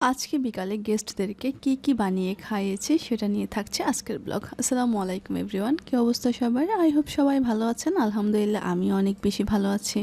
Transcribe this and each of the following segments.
আজকে বিকালে গেস্টদেরকে কি কি বানিয়ে খাইয়েছি সেটা নিয়ে থাকছে আজকের ব্লগ। আসসালামু আলাইকুম এভরিওয়ান কি অবস্থা সবার? আই হোপ সবাই ভালো আছেন। আলহামদুলিল্লাহ আমি অনেক বেশি ভালো আছি।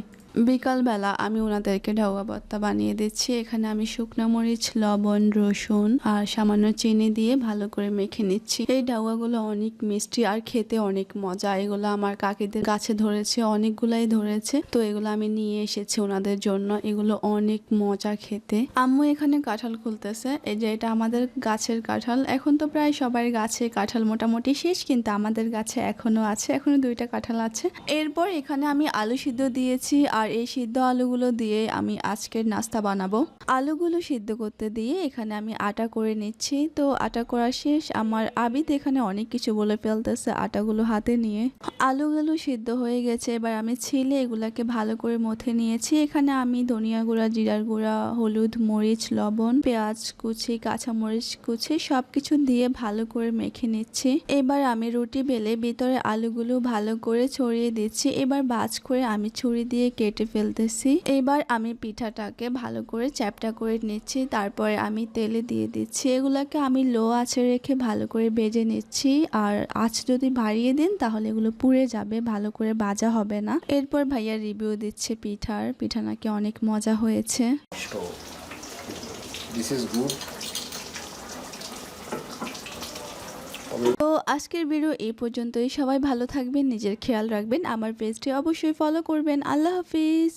বিকালবেলা আমি ওনাদেরকে ঢাউয়া ভর্তা বানিয়ে দিচ্ছি। এখানে আমি শুকনো মরিচ, লবণ, রসুন আর সামান্য চিনি দিয়ে ভালো করে মেখে নিচ্ছি। এই ডাউয়াগুলো অনেক মিষ্টি আর খেতে অনেক মজা। এগুলো আমার কাকিদের গাছে ধরেছে, অনেকগুলাই ধরেছে। তো এগুলো আমি নিয়ে এসেছি ওনাদের জন্য। এগুলো অনেক মজা খেতে। আম্মু এখানে কাঁঠাল খুলতেছে। এই যে এটা আমাদের গাছের কাঁঠাল। এখন তো প্রায় সবার গাছে কাঁঠাল মোটামুটি শেষ, কিন্তু আমাদের গাছে এখনও আছে। এখনও দুইটা কাঁঠাল আছে। এরপর এখানে আমি আলু সিদ্ধ দিয়েছি আর এই সিদ্ধ আলুগুলো দিয়ে আমি আজকের নাস্তা বানাবো। আলুগুলো সিদ্ধ করতে দিয়ে এখানে আমি আটা করে নিচ্ছি। তো আটা করা শেষ। আমার আবিদ এখানে অনেক কিছু বলে ফেলতেছে আটাগুলো হাতে নিয়ে। আলুগুলো সিদ্ধ হয়ে গেছে। এবার আমি ছিলে এগুলাকে ভালো করে মথে নিয়েছি। এখানে আমি ধনিয়া গুঁড়া, জিরার গুঁড়া, হলুদ, মরিচ, লবণ, পেঁয়াজ কুচি, কাঁচামরিচ কুচি সবকিছু দিয়ে ভালো করে মেখে নিচ্ছি। এবার আমি রুটি বেলে ভিতরে আলুগুলো ভালো করে ছড়িয়ে দিচ্ছি। এবার বাজ করে আমি ছুরি দিয়ে কেটে ফেলতেছি। এবার আমি পিঠাটাকে ভালো করে চ্যাপটা করে নিচ্ছি, তারপরে আমি তেলে দিয়ে দিচ্ছি। এগুলাকে আমি লো আঁচে রেখে ভালো করে বেজে নিচ্ছি। আর আঁচ যদি বাড়িয়ে দিন, তাহলে এগুলো পুড়ে যাবে, ভালো করে বাজা হবে না। এরপর ভাইয়া রিভিউ দিচ্ছে পিঠার। পিঠা নাকি অনেক মজা হয়েছে। তো আজকের ভিডিও এই পর্যন্তই। সবাই ভালো থাকবেন, নিজের খেয়াল রাখবেন। আমার পেজটি অবশ্যই ফলো করবেন। আল্লাহ হাফিজ।